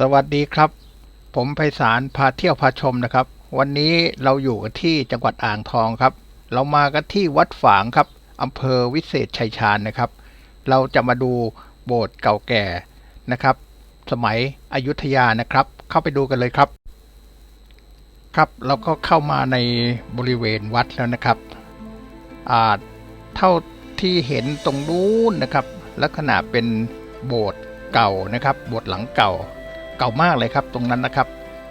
สวัสดีครับ ผมไพศาลพาเที่ยวพาชมนะครับ วันนี้เราอยู่กันที่จังหวัดอ่างทองครับ เรามากันที่วัดฝางครับอำเภอวิเศษชัยชาญนะครับ เราจะมาดูโบสถ์เก่าแก่นะครับ สมัยอยุธยานะครับ เข้าไปดูกันเลยครับ ครับเราก็เข้ามาในบริเวณวัดแล้วนะครับอ่าเท่าที่เห็นตรงนู้นนะครับ ลักษณะเป็นโบสถ์เก่านะครับ โบสถ์หลังเก่า เก่ามากเลยครับตรงนั้นนะครับ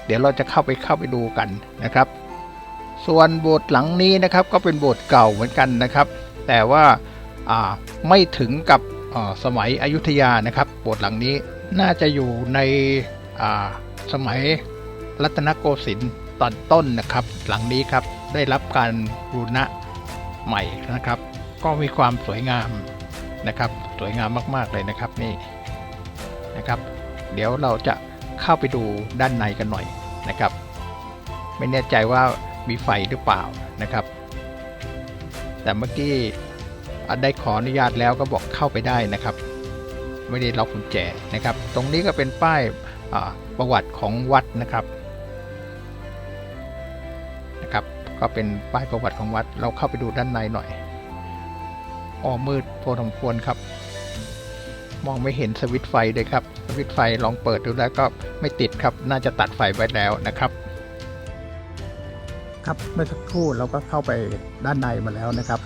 เดี๋ยวเราจะเข้าไปเข้าไปดูกันนะครับ ส่วนโบสถ์หลังนี้นะครับก็เป็นโบสถ์เก่าเหมือนกันนะครับ แต่ว่าไม่ถึงกับสมัยอยุธยานะครับ โบสถ์หลังนี้น่าจะอยู่ในสมัยรัตนโกสินทร์ตอนต้นนะครับ หลังนี้ครับได้รับการบูรณะใหม่นะครับ ก็มีความสวยงามนะครับ สวยงามมาก ๆ เลยนะครับนี่นะครับ เดี๋ยวเราจะ เข้าไปดูด้านในกันหน่อยนะครับ ไม่แน่ใจว่ามีไฟหรือเปล่านะครับ แต่เมื่อกี้ได้ขออนุญาตแล้วก็บอกเข้าไปได้นะครับ ไม่ได้ล็อกกุญแจนะครับ ตรงนี้ก็เป็นป้ายประวัติของวัดนะครับนะครับ ก็เป็นป้ายประวัติของวัด เราเข้าไปดูด้านในหน่อยอ้อมืดพอสมควรครับ มองไม่เห็นสวิตไฟเลยครับ สวิตไฟลองเปิดดูแล้วก็ไม่ติดครับ น่าจะตัดไฟไว้แล้วนะครับ ครับเมื่อสักครู่เราก็เข้าไปด้านในมาแล้วนะครับ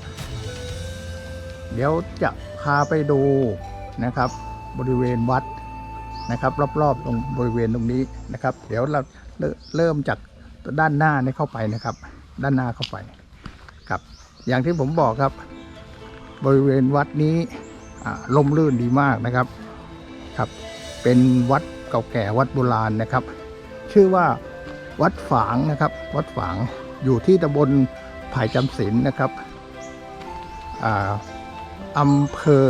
เดี๋ยวจะพาไปดูนะครับ บริเวณวัดนะครับ รอบๆตรงบริเวณตรงนี้นะครับ เดี๋ยวเราเริ่มจากด้านหน้านี่เข้าไปนะครับ ด้านหน้าเข้าไปครับ อย่างที่ผมบอกครับ บริเวณวัดนี้ ล่มลื่นดีมากนะครับครับ เป็นวัดเก่าแก่วัดโบราณนะครับ ชื่อว่าวัดฝางนะครับ วัดฝางอยู่ที่ตำบลไผ่จำศีลนะครับอาอำเภอ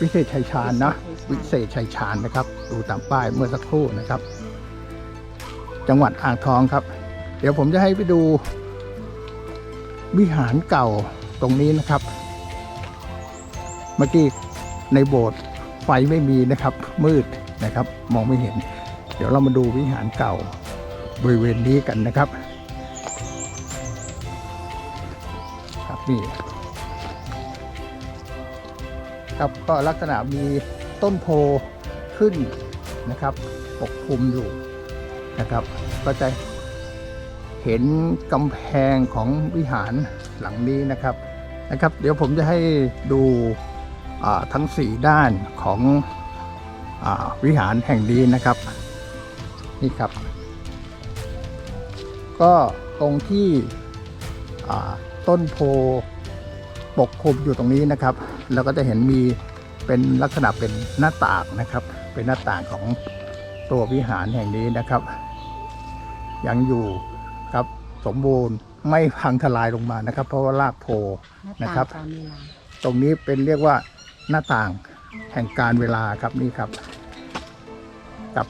วิเศษชัยชาญนะวิเศษชัยชาญนะครับ ดูตามป้ายเมื่อสักครู่นะครับ จังหวัดอ่างทองครับ เดี๋ยวผมจะให้ไปดูวิหารเก่าตรงนี้นะครับ เมื่อกี้ในโบสถ์ไฟไม่มีนะครับ มืดนะครับ มองไม่เห็น เดี๋ยวเรามาดูวิหารเก่าบริเวณนี้กันนะครับ ครับนี่ครับก็ลักษณะมีต้นโพขึ้นนะครับ ปกคลุมอยู่นะครับ ก็จะเห็นกำแพงของวิหารหลังนี้นะครับนะครับ เดี๋ยวผมจะให้ดู ทั้ง 4 ด้านของอาวิหารแห่งนี้นะครับ นี่ครับ ก็ตรงที่อ่าต้นโพปกคลุมอยู่ตรงนี้นะครับแล้วก็จะเห็นมีเป็นลักษณะเป็นหน้าต่างนะครับ เป็นหน้าต่างของตัววิหารแห่งนี้นะครับ ยังอยู่ครับสมบูรณ์ไม่พังทลายลงมานะครับ เพราะว่ารากโพนะครับตามเวลาตรงนี้เป็นเรียกว่า หน้าต่างแห่งการเวลาครับนี่ครับ กับ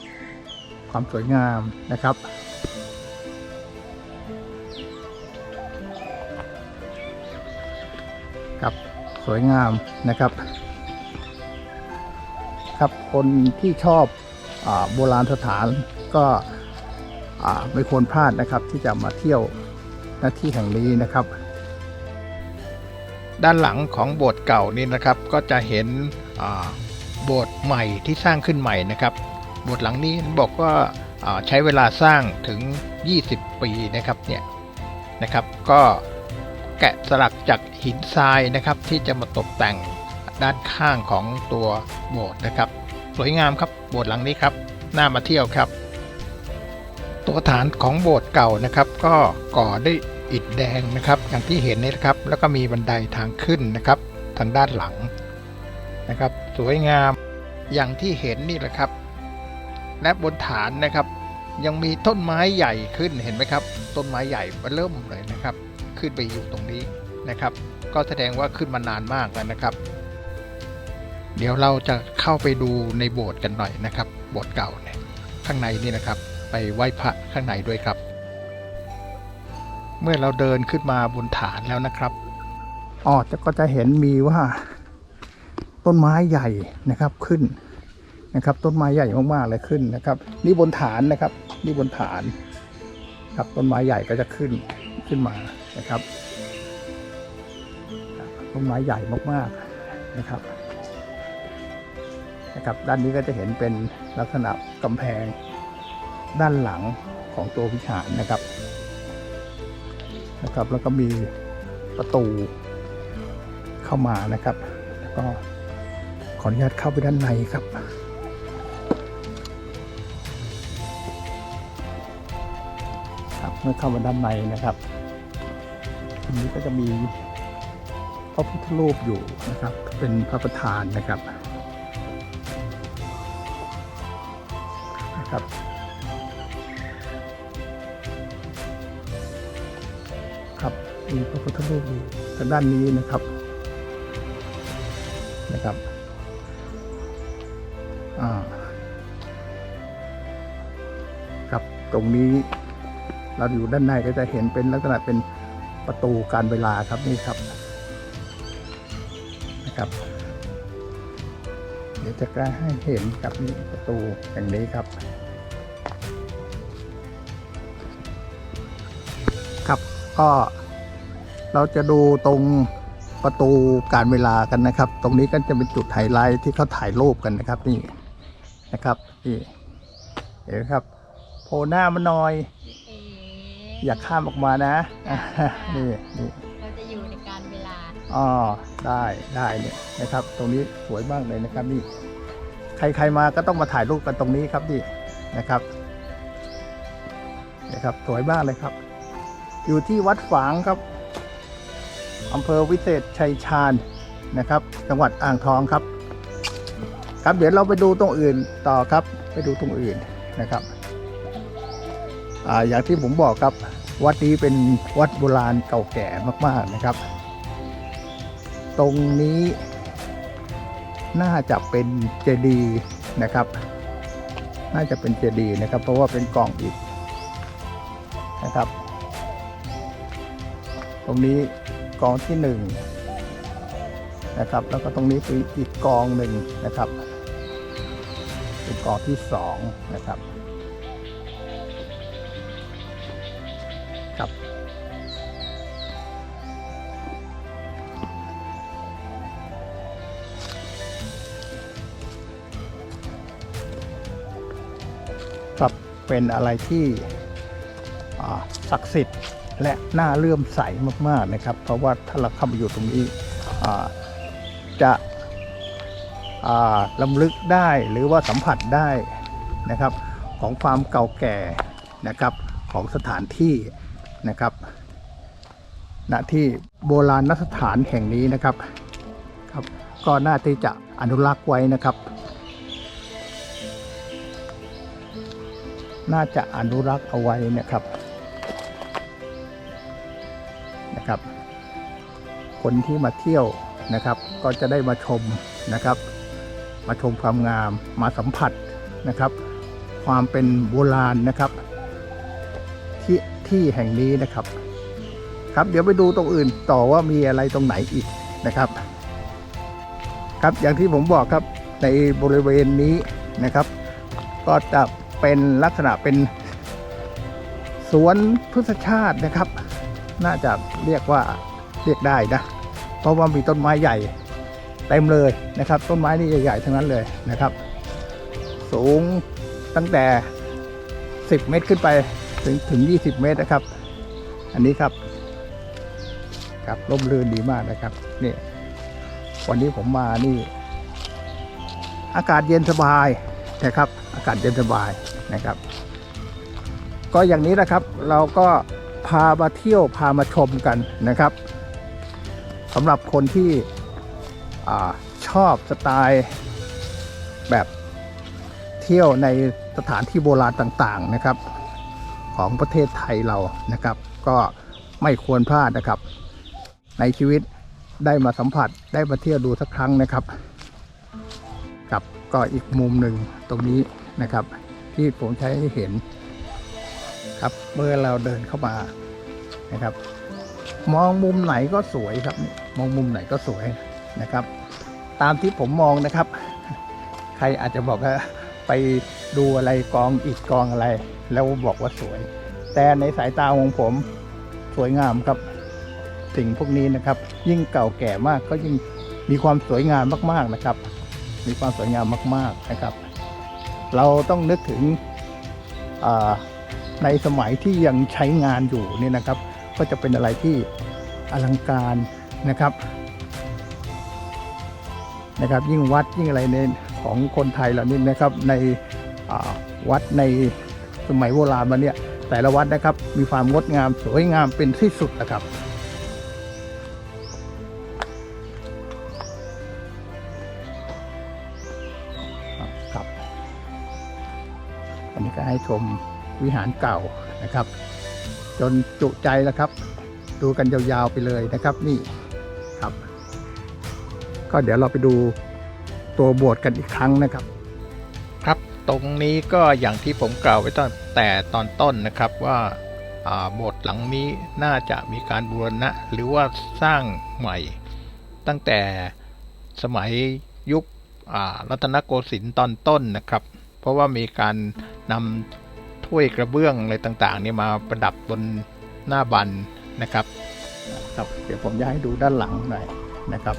ความสวยงามนะครับครับสวยงามนะครับ ครับคนที่ชอบอโบราณสถานก็ไม่ควรพลาดนะครับที่จะมาเที่ยวหน้าที่แห่งนี้นะครับ ด้านหลังของโบสถ์เก่านี่นะครับก็จะเห็นโบสถ์ใหม่ที่สร้างขึ้นใหม่นะครับโบสถ์หลังนี้บอกว่าอ่าใช้เวลาสร้างถึง 20 ปีนะครับเนี่ยนะครับ ก็แกะสลักจากหินทรายนะครับ ที่จะมาตกแต่งด้านข้างของตัวโบสถ์นะครับ สวยงามครับโบสถ์หลังนี้ครับน่ามาเที่ยวครับ ตัวฐานของโบสถ์เก่านะครับ ก็ก่อด้วย อิฐแดงนะครับ อย่างที่เห็นนี่นะครับ แล้วก็มีบันไดทางขึ้นนะครับ ทางด้านหลังนะครับ สวยงามอย่างที่เห็นนี่แหละครับ และบนฐานนะครับ ยังมีต้นไม้ใหญ่ขึ้นเห็นไหมครับ ต้นไม้ใหญ่มาเริ่มเลยนะครับ ขึ้นไปอยู่ตรงนี้นะครับ ก็แสดงว่าขึ้นมานานมากแล้วนะครับ เดี๋ยวเราจะเข้าไปดูในโบสถ์กันหน่อยนะครับ โบสถ์เก่าเนี่ยข้างในนี่นะครับ ไปไหว้พระข้างในด้วยครับ เมื่อเราเดินขึ้นมาบนฐานแล้วนะครับอ๋อจะก็จะเห็นมีว่าต้นไม้ใหญ่นะครับขึ้นนะครับ ต้นไม้ใหญ่มากๆเลยขึ้นนะครับ นี่บนฐานนะครับ นี่บนฐานครับต้นไม้ใหญ่ก็จะขึ้นขึ้นมานะครับต้นไม้ใหญ่มากๆนะครับนะครับ ด้านนี้ก็จะเห็นเป็นลักษณะกำแพงด้านหลังของตัววิหารนะครับ นะครับ แล้วก็มีประตูเข้ามานะครับ แล้วก็ขออนุญาตเข้าไปด้านในครับครับเมื่อเข้ามาด้านในนะครับตรงนี้ก็จะมีพระพุทธรูปอยู่นะครับ เป็นพระประธานนะครับนะครับ ครับมีพระพุทธรูปอยู่ทางด้านนี้นะครับนะครับครับตรงนี้เราอยู่ด้านในก็จะเห็นเป็นลักษณะเป็นประตูการเวลาครับนี่ครับนะครับ เดี๋ยวจะกล้าให้เห็นครับนี่ประตูอย่างนี้ครับ ครับ ก็เราจะดูตรงประตูการเวลากันนะครับ ตรงนี้ก็จะเป็นจุดไฮไลท์ที่เขาถ่ายรูปกันนะครับนี่นะครับนี่เห็นไหมครับโผล่หน้ามาหน่อยเอ๋อย่าข้ามออกมานะอ่านี่นี่เราจะอยู่ในการเวลาอ๋อได้ได้เนี่ยนะครับ ตรงนี้สวยมากเลยนะครับนี่ใครใครมาก็ต้องมาถ่ายรูปกันตรงนี้ครับนี่นะครับนะครับ สวยมากเลยครับ อยู่ที่วัดฝางครับอำเภอวิเศษชัยชาญนะครับ จังหวัดอ่างทองครับ ครับเดี๋ยวเราไปดูตรงอื่นต่อครับไปดูตรงอื่นนะครับอ่าอย่างที่ผมบอกครับ วัดนี้เป็นวัดโบราณเก่าแก่มาก ๆนะครับ ตรงนี้น่าจะเป็นเจดีย์นะครับ น่าจะเป็นเจดีย์นะครับ เพราะว่าเป็นกองอิฐนะครับ รงนี้กองที่หนึ่งนะครับ แล้วก็ตรงนี้คืออีกกองหนึ่งนะครับ เป็นกองที่สองนะครับครับครับเป็นอะไรที่อ่าศักดิ์สิทธิ์ และน่าเลื่อมใสมากๆนะครับ เพราะว่าถ้าเราเข้ามาอยู่ตรงนี้จะอ่าลำลึกได้หรือว่าสัมผัสได้นะครับของความเก่าแก่นะครับของสถานที่นะครับณที่โบราณสถานแห่งนี้นะครับครับ ก็น่าที่จะอนุรักษ์ไว้นะครับ น่าจะอนุรักษ์เอาไว้นะครับ นะครับ คนที่มาเที่ยวนะครับ ก็จะได้มาชมนะครับ มาชมความงามมาสัมผัสนะครับ ความเป็นโบราณนะครับที่ที่แห่งนี้นะครับ ครับเดี๋ยวไปดูตรงอื่นต่อว่ามีอะไรตรงไหนอีกนะครับ ครับอย่างที่ผมบอกครับในบริเวณนี้นะครับ ก็จะเป็นลักษณะเป็นสวนพฤกษชาตินะครับ น่าจะเรียกว่าเรียกได้นะ เพราะว่ามีต้นไม้ใหญ่เต็มเลยนะครับ ต้นไม้นี่ใหญ่ๆทั้งนั้นเลยนะครับ สูงตั้งแต่ 10 เมตรขึ้นไปถึงถึง 20 เมตรนะครับ อันนี้ครับครับร่มรื่นดีมากนะครับนี่วันนี้ผมมานี่ อากาศเย็นสบายนะครับ อากาศเย็นสบายนะครับ ก็อย่างนี้นะครับเราก็ พามาเที่ยวพามาชมกันนะครับสำหรับคนที่อชอบสไตล์แบบเที่ยวในสถานที่โบราณต่างๆนะครับ ของประเทศไทยเรานะครับ ก็ไม่ควรพลาดนะครับ ในชีวิตได้มาสัมผัสได้มาเที่ยวดูสักครั้งนะครับครับก็อีกมุมหนึ่งตรงนี้นะครับ ที่ผมใช้ให้เห็น ครับเมื่อเราเดินเข้ามานะครับ มองมุมไหนก็สวยครับ มองมุมไหนก็สวยนะครับ ตามที่ผมมองนะครับ ใครอาจจะบอกว่าไปดูอะไรกองอิฐกองอะไร แล้วบอกว่าสวย แต่ในสายตาของผมสวยงามครับสิ่งพวกนี้นะครับ ยิ่งเก่าแก่มากก็ยิ่งมีความสวยงามมากๆนะครับ มีความสวยงามมาก ๆนะครับ เราต้องนึกถึงอ่า ในสมัยที่ยังใช้งานอยู่เนี่ยนะครับ ก็จะเป็นอะไรที่อลังการนะครับนะครับ ยิ่งวัดยิ่งอะไรในของคนไทยเรานี่นะครับในวัดในสมัยโบราณมาเนี่ยแต่ละวัดนะครับมีความงดงามสวยงามเป็นที่สุดนะครับครับอันนี้ก็ให้ชม วิหารเก่านะครับ จนจุใจแล้วครับ ดูกันยาวๆไปเลยนะครับนี่ครับ ก็เดี๋ยวเราไปดูตัวโบสถ์กันอีกครั้งนะครับ ครับตรงนี้ก็อย่างที่ผมกล่าวไว้ตั้งแต่ตอนต้นนะครับว่าโบสถ์หลังนี้น่าจะมีการบูรณะหรือว่าสร้างใหม่ ตั้งแต่สมัยยุครัตนโกสินทร์ตอนต้นนะครับ เพราะว่ามีการนำ ถ้วยกระเบื้องอะไรต่างๆเนี่ยมาประดับบนหน้าบันนะครับครับเดี๋ยวผมจะให้ดูด้านหลังหน่อยนะครับ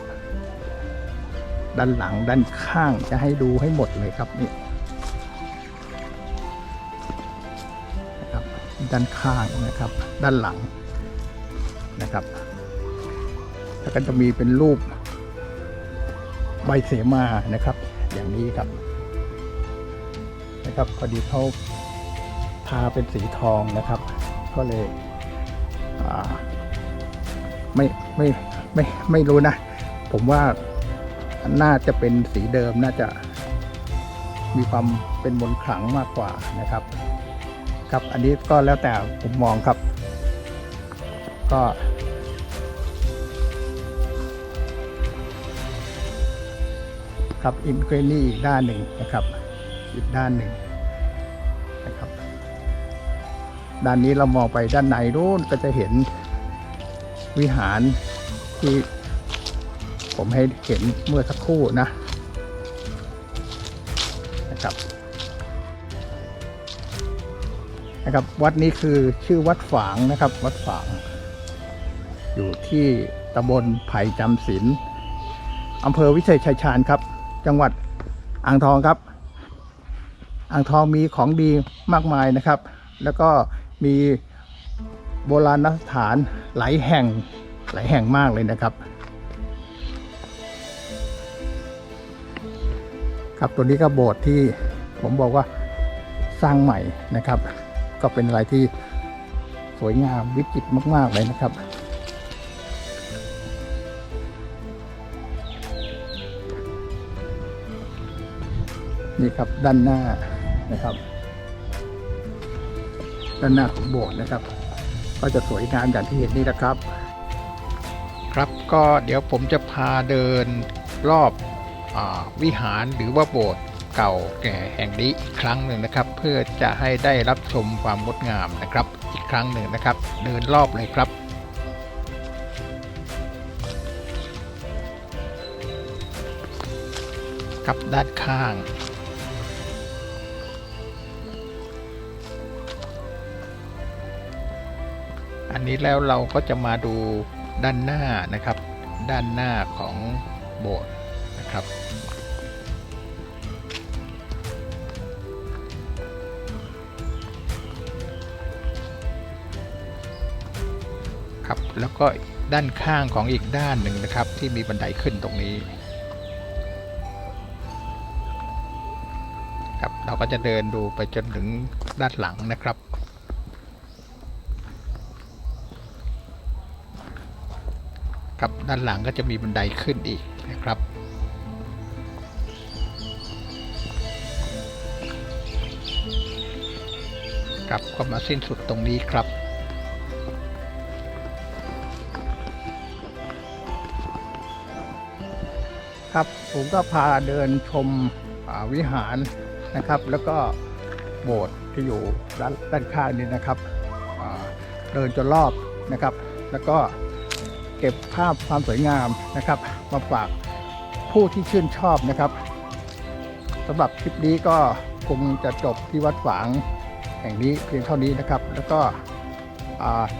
ด้านหลังด้านข้างจะให้ดูให้หมดเลยครับนี่นะครับด้านข้างนะครับ ด้านหลังนะครับแล้วก็จะมีเป็นรูปใบเสมานะครับ อย่างนี้ครับนะครับพอดีเขาาเป็นสีทองนะครับ ก็เลยไม่ไม่ไม่ไม่รู้นะ ผมว่าน่าจะเป็นสีเดิมน่าจะมีความเป็นมนขลังมากกว่านะครับ ครับอันนี้ก็แล้วแต่ผมมองครับ ก็ครับอินเกรนี่อีกด้านหนึ่งนะครับ อีกด้านหนึ่งนะครับ ด้านนี้เรามองไปด้านในนู้นก็จะเห็นวิหารที่ผมให้เห็นเมื่อสักครู่นะนะครับนะครับ วัดนี้คือชื่อวัดฝางนะครับ วัดฝาง อยู่ที่ตำบลไผ่จำศีลอำเภอวิเศษชัยชาญครับ จังหวัดอ่างทองครับ อ่างทองมีของดีมากมายนะครับ แล้วก็ มีโบราณสถานหลายแห่งหลายแห่งมากเลยนะครับ ครับตัวนี้ก็โบสถ์ที่ผมบอกว่าสร้างใหม่นะครับ ก็เป็นอะไรที่สวยงามวิจิตรมาก ๆ เลยนะครับ นี่ครับด้านหน้านะครับ ด้านหน้าของโบสถ์นะครับ ก็จะสวยงามอย่างที่เห็นนี่นะครับ ครับก็เดี๋ยวผมจะพาเดินรอบอวิหารหรือว่าโบสถ์เก่าแก่แห่งนี้อีกครั้งหนึ่งนะครับ เพื่อจะให้ได้รับชมความงดงามนะครับ อีกครั้งหนึ่งนะครับ เดินรอบเลยครับกับด้านข้าง นนี้แล้วเราก็จะมาดูด้านหน้านะครับ ด้านหน้าของโบสถ์นะครับ ครับแล้วก็ด้านข้างของอีกด้านหนึ่งนะครับ ที่มีบันไดขึ้นตรงนี้ครับเราก็จะเดินดูไปจนถึงด้านหลังนะครับ ครับ ด้านหลังก็จะมีบันไดขึ้นอีกนะครับ ครับก็มาสิ้นสุดตรงนี้ครับครับผมก็พาเดินชมวิหารนะครับ แล้วก็โบสถ์ที่อยู่ด้านด้านข้างนี้นะครับเดินจนรอบนะครับ แล้วก็ เก็บภาพความสวยงามนะครับ มาฝากผู้ที่ชื่นชอบนะครับสำหรับคลิปนี้ก็คงจะจบที่วัดฝางแห่งนี้เพียงเท่านี้นะครับ แล้วก็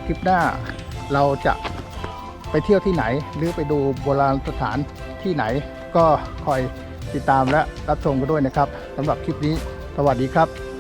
คลิปหน้าเราจะไปเที่ยวที่ไหน หรือไปดูโบราณสถานที่ไหน ก็คอยติดตามและรับชมกันด้วยนะครับสำหรับคลิปนี้ สวัสดีครับ